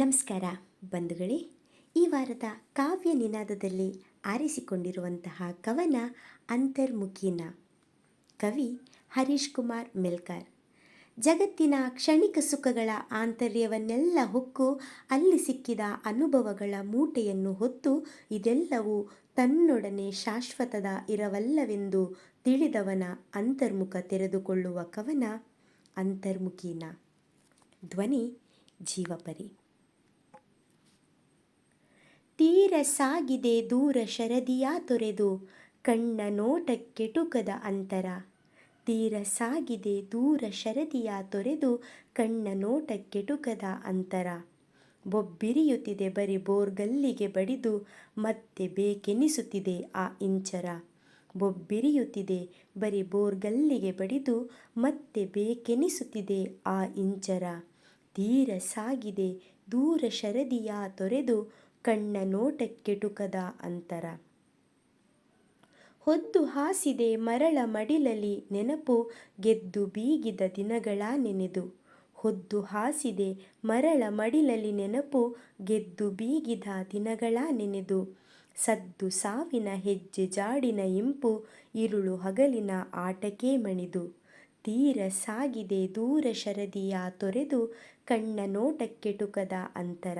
ನಮಸ್ಕಾರ ಬಂಧುಗಳೇ, ಈ ವಾರದ ಕಾವ್ಯ ನಿನಾದದಲ್ಲಿ ಆರಿಸಿಕೊಂಡಿರುವಂತಹ ಕವನ ಅಂತರ್ಮುಖಿನ ಕವಿ ಹರೀಶ್ ಕುಮಾರ್ ಮೆಲ್ಕಾರ್. ಜಗತ್ತಿನ ಕ್ಷಣಿಕ ಸುಖಗಳ ಆಂತರ್ಯವನ್ನೆಲ್ಲ ಹೊಕ್ಕು ಅಲ್ಲಿ ಸಿಕ್ಕಿದ ಅನುಭವಗಳ ಮೂಟೆಯನ್ನು ಹೊತ್ತು ಇದೆಲ್ಲವೂ ತನ್ನೊಡನೆ ಶಾಶ್ವತದ ಇರವಲ್ಲವೆಂದು ತಿಳಿದವನ ಅಂತರ್ಮುಖ ತೆರೆದುಕೊಳ್ಳುವ ಕವನ ಅಂತರ್ಮುಖಿನ ಧ್ವನಿ ಜೀವಪರಿ. ತೀರ ಸಾಗಿದೆ ದೂರ ಶರದಿಯ ತೊರೆದು ಕಣ್ಣ ನೋಟಕ್ಕೆಟುಕದ ಅಂತರ. ತೀರ ಸಾಗಿದೆ ದೂರ ಶರದಿಯ ತೊರೆದು ಕಣ್ಣ ನೋಟಕ್ಕೆಟುಕದ ಅಂತರ. ಬೊಬ್ಬಿರಿಯುತ್ತಿದೆ ಬರಿ ಬೋರ್ಗಲ್ಲಿಗೆ ಬಡಿದು ಮತ್ತೆ ಬೇಕೆನಿಸುತ್ತಿದೆ ಆ ಇಂಚರ. ಬೊಬ್ಬಿರಿಯುತ್ತಿದೆ ಬರಿ ಬೋರ್ಗಲ್ಲಿಗೆ ಬಡಿದು ಮತ್ತೆ ಬೇಕೆನಿಸುತ್ತಿದೆ ಆ ಇಂಚರ. ತೀರ ಸಾಗಿದೆ ದೂರ ಶರದಿಯ ತೊರೆದು ಕಣ್ಣ ನೋಟಕ್ಕೆಟುಕದ ಅಂತರ. ಹೊದ್ದು ಹಾಸಿದೆ ಮರಳ ಮಡಿಲಲಿ ನೆನಪು ಗೆದ್ದು ಬೀಗಿದ ದಿನಗಳ ನೆನೆದು. ಹೊದ್ದು ಹಾಸಿದೆ ಮರಳ ಮಡಿಲಲಿ ನೆನಪು ಗೆದ್ದು ಬೀಗಿದ ದಿನಗಳ ನೆನೆದು. ಸದ್ದು ಸಾವಿನ ಹೆಜ್ಜೆ ಜಾಡಿನ ಇಂಪು ಇರುಳು ಹಗಲಿನ ಆಟಕೇ ಮಣಿದು. ತೀರ ಸಾಗಿದೆ ದೂರ ಶರದಿಯ ತೊರೆದು ಕಣ್ಣ ನೋಟಕ್ಕೆಟುಕದ ಅಂತರ.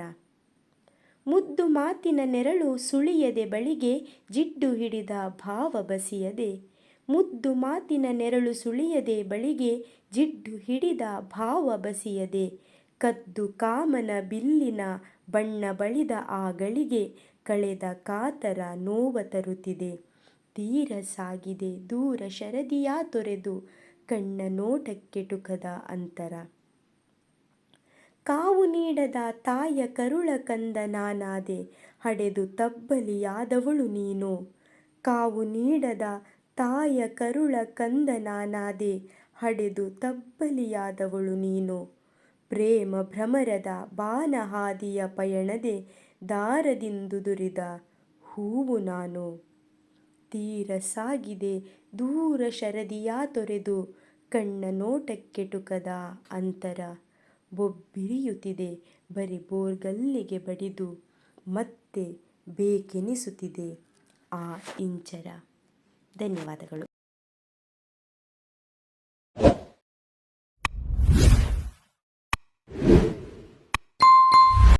ಮುದ್ದು ಮಾತಿನ ನೆರಳು ಸುಳಿಯದೆ ಬಳಿಗೆ ಜಿಡ್ಡು ಹಿಡಿದ ಭಾವ ಬಸಿಯದೆ. ಮುದ್ದು ಮಾತಿನ ನೆರಳು ಸುಳಿಯದೆ ಬಳಿಗೆ ಜಿಡ್ಡು ಹಿಡಿದ ಭಾವ ಬಸಿಯದೆ. ಕದ್ದು ಕಾಮನ ಬಿಲ್ಲಿನ ಬಣ್ಣ ಬಳಿದ ಆ ಗಳಿಗೆ ಕಳೆದ ಕಾತರ ನೋವ ತರುತ್ತಿದೆ. ತೀರ ಸಾಗಿದೆ ದೂರ ಶರದಿಯ ತೊರೆದು ಕಣ್ಣ ನೋಟಕ್ಕೆ ಟುಕದ ಅಂತರ. ಕಾವು ನೀಡದ ತಾಯ ಕರುಳ ಕಂದ ನಾನಾದೆ, ಹಡೆದು ತಬ್ಬಲಿಯಾದವಳು ನೀನು. ಕಾವು ನೀಡದ ತಾಯ ಕರುಳ ಕಂದ ನಾನಾದೆ, ಹಡೆದು ತಬ್ಬಲಿಯಾದವಳು ನೀನು. ಪ್ರೇಮ ಭ್ರಮರದ ಬಾನಹಾದಿಯ ಪಯಣದೆ ದಾರದಿಂದುದುರಿದ ಹೂವು ನಾನು. ತೀರ ಸಾಗಿದೆ, ದೂರ ಶರದಿಯ ತೊರೆದು, ಕಣ್ಣ ನೋಟಕ್ಕೆಟುಕದ ಅಂತರ. ಬೊಬ್ಬಿರಿಯುತ್ತಿದೆ. ಬರಿ ಬೋರ್ಗಲ್ಲಿಗೆ ಬಡಿದು ಮತ್ತೆ ಬೇಕೆನಿಸುತ್ತಿದೆ. ಆ ಇಂಚರ. ಧನ್ಯವಾದಗಳು.